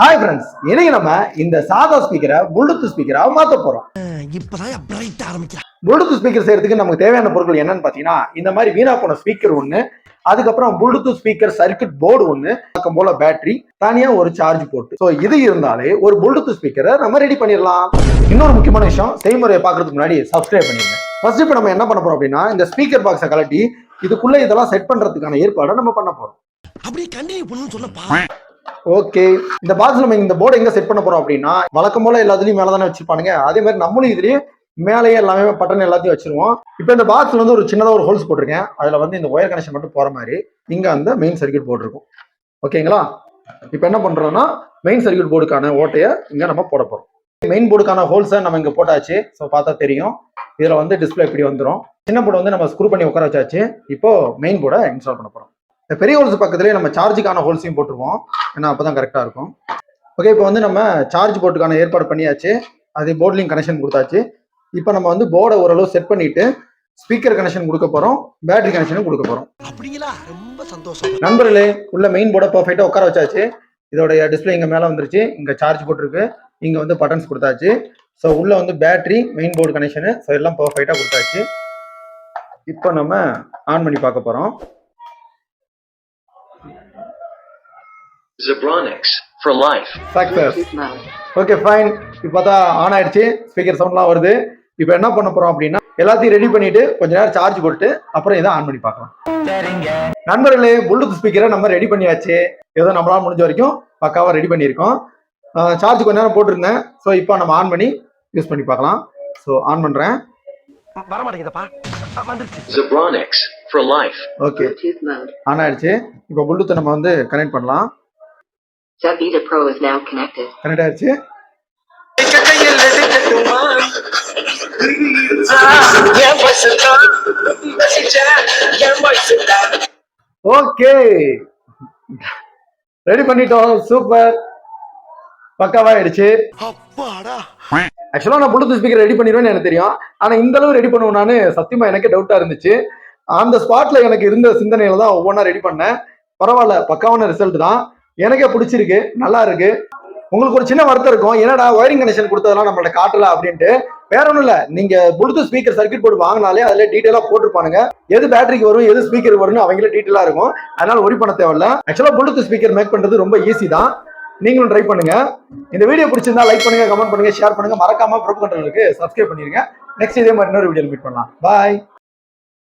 Hi friends இன்னைக்கு நம்ம இந்த சாதா ஸ்பீக்கரை ப்ளூடூத் ஸ்பீக்கரா மாத்த போறோம். இப்பதான் பிரைட் ஆரம்பிக்கிறான் ப்ளூடூத் ஸ்பீக்கர் செய்யறதுக்கு நமக்கு தேவையான பொருட்கள் என்னன்னு பாத்தீங்கன்னா இந்த மாதிரி வீணா போன ஸ்பீக்கர் ஒண்ணு அதுக்கப்புறம் ப்ளூடூத் ஸ்பீக்கர் சர்க்யூட் போர்டு ஒண்ணு பக்கம் போல பேட்டரி தனியா ஒரு சார்ஜ் போட்டு. ஸோ இது இருந்தாலே ஒரு ப்ளூடூத் ஸ்பீக்கரை நம்ம ரெடி பண்ணிடலாம். இன்னொரு முக்கியமான விஷயம் செய்முறையை பார்க்கறதுக்கு முன்னாடி சப்ஸ்கிரைப் பண்ணிடுங்க. ஃபர்ஸ்ட் இப்போ நம்ம என்ன பண்ண போறோம் அப்படின்னா இந்த ஸ்பீக்கர் பாக்ஸை கலட்டி இதுக்குள்ள இதெல்லாம் செட் பண்றதுக்கான ஏற்பாடை நம்ம பண்ண போறோம். அப்படியே கண்டினியூ பண்ணணும்னு சொல்லப்பா ஓகே இந்த பாக்ஸ் நம்ம இந்த போர்டு எங்க செட் பண்ண போறோம் அப்படின்னா வழக்கம் போல எல்லாத்துலயும் மேலதானே வச்சிருப்பானுங்க. அதே மாதிரி நம்மளும் இதுலயே மேலேயே எல்லாமே பட்டன் எல்லாத்தையும் வச்சிருவோம். இப்போ இந்த பாக்ஸ்ல வந்து ஒரு சின்னதா ஒரு ஹோல்ஸ் போட்டிருக்கேன். அதுல வந்து இந்த ஒயர் கனெக்ஷன் மட்டும் போற மாதிரி இங்க அந்த மெயின் சர்க்யூட் போட்டிருக்கும் ஓகேங்களா இப்போ என்ன பண்றோம்னா மெயின் சர்க்யூட் போர்டுக்கான ஓட்டையை இங்க நம்ம போட போறோம். மெயின் போர்டுக்கான ஹோல்ஸை நம்ம இங்க போட்டாச்சு. ஸோ பார்த்தா தெரியும். இதுல வந்து டிஸ்பிளே இப்படி வந்துடும் சின்ன போர்டு வந்து நம்ம ஸ்க்ரூ பண்ணி உட்கார வச்சாச்சு. இப்போ மெயின் போர்டை இன்ஸ்டால் பண்ண போறோம். இந்த பெரிய ஹோல்ஸ் பக்கத்துலேயே நம்ம சார்ஜுக்கான ஹோல்ஸையும் போட்டுருவோம் ஏன்னா அப்பதான் கரெக்டாக இருக்கும். ஓகே இப்போ வந்து நம்ம சார்ஜ் போர்ட்டுக்கான ஏற்பாடு பண்ணியாச்சு. அது போர்ட்லையும் கனெக்ஷன் கொடுத்தாச்சு. இப்போ நம்ம வந்து போர்டை ஓரளவு செட் பண்ணிட்டு ஸ்பீக்கர் கனெக்ஷன் கொடுக்க போறோம். பேட்டரி கனெக்ஷனும் கொடுக்க போறோம். அப்படிங்களா? ரொம்ப சந்தோஷம். நண்பர்களே உள்ள மெயின் போர்டை பர்ஃபெக்டாக உட்கார வச்சாச்சு. இதோடைய டிஸ்பிளே இங்கே மேலே வந்துருச்சு. இங்கே சார்ஜ் போட்டிருக்கு. இங்கே வந்து பட்டன்ஸ் கொடுத்தாச்சு. ஸோ உள்ள வந்து battery main board connection so எல்லாம் பர்ஃபெக்டாக கொடுத்தாச்சு. இப்போ நம்ம ஆன் பண்ணி பார்க்க போகிறோம் Zebronics for life. Success. Okay fine இப்போ பார்த்தா ஆன் ஆயிடுச்சு. ஸ்பீக்கர் சவுண்ட்லாம் வருது. இப்போ என்ன பண்ண போறோம் அப்படின்னா எல்லாத்தையும் ரெடி பண்ணிட்டு கொஞ்ச நேரம் சார்ஜ் போட்டு அப்புறம் இதை ஆன் பண்ணி பார்க்கலாம். நண்பர்களே ப்ளூடூத் ஸ்பீக்கரை நம்ம ரெடி பண்ணியாச்சு. ஏதோ நம்மளால முடிஞ்ச வரைக்கும் பக்காவா ரெடி பண்ணியிருக்கோம். சார்ஜ் கொஞ்ச நேரம் போட்டிருந்தேன். ஸோ இப்போ நம்ம ஆன் பண்ணி யூஸ் பண்ணி பார்க்கலாம். ஸோ ஆன் பண்றேன். வர மாட்டேங்குதப்பா. வந்துருச்சு. For life. Okay Bluetooth mode. On ஆயிடுச்சு. இப்போ ப்ளூடூத்தை நம்ம வந்து கனெக்ட் பண்ணலாம். Zavita Pro is now connected. Connect ஆயிடுச்சு. ஓகே ரெடி பண்ணிட்டோம். சூப்பர் பக்காவாயிடுச்சு. அப்பாடா. ஆக்சுவலாக நான் ப்ளூடூத் ஸ்பீக்கர் ரெடி பண்ணிடுவேன்னு எனக்கு தெரியும். ஆனால் இந்த அளவு ரெடி பண்ணுவேன் சத்தியமா எனக்கு டவுட்டா இருந்துச்சு. அந்த ஸ்பாட்ல எனக்கு இருந்த சிந்தனையில தான் ஒவ்வொன்றா ரெடி பண்ணேன். பரவாயில்ல பக்காவான ரிசல்ட் தான். எனக்கே பிடிச்சிருக்கு நல்லா இருக்கு. உங்களுக்கு ஒரு சின்ன வருத்தம் இருக்கும் என்னடா ஒயரிங் கனெக்ஷன் கொடுத்ததெல்லாம் நம்மளோட காட்டல அப்படின்ட்டு. வேற ஒன்றும் இல்லை நீங்க ப்ளூடூத் ஸ்பீக்கர் சர்க்கியூட் போர்டு வாங்கினாலே அதில் டீட்டெயிலாக போட்டிருப்பானுங்க. எது பேட்டரிக்கு வரும் எது ஸ்பீக்கர் வரும்னு அவங்களே டீட்டெயிலாக இருக்கும். அதனால ஒரி பண்ண தேவையில்ல. ஆக்சுவலாக ப்ளூடூத் ஸ்பீக்கர் மேக் பண்ணுறது ரொம்ப ஈஸி தான். நீங்களும் ட்ரை பண்ணுங்க. இந்த வீடியோ பிடிச்சிருந்தா லைக் பண்ணுங்க கமெண்ட் பண்ணுங்க ஷேர் பண்ணுங்க. மறக்காம ப்ரோப் கண்டனுக்கு சப்ஸ்கிரைப் பண்ணிருங்க. நெக்ஸ்ட் இதே மாதிரி இன்னொரு வீடியோ மீட் பண்ணலாம். பாய்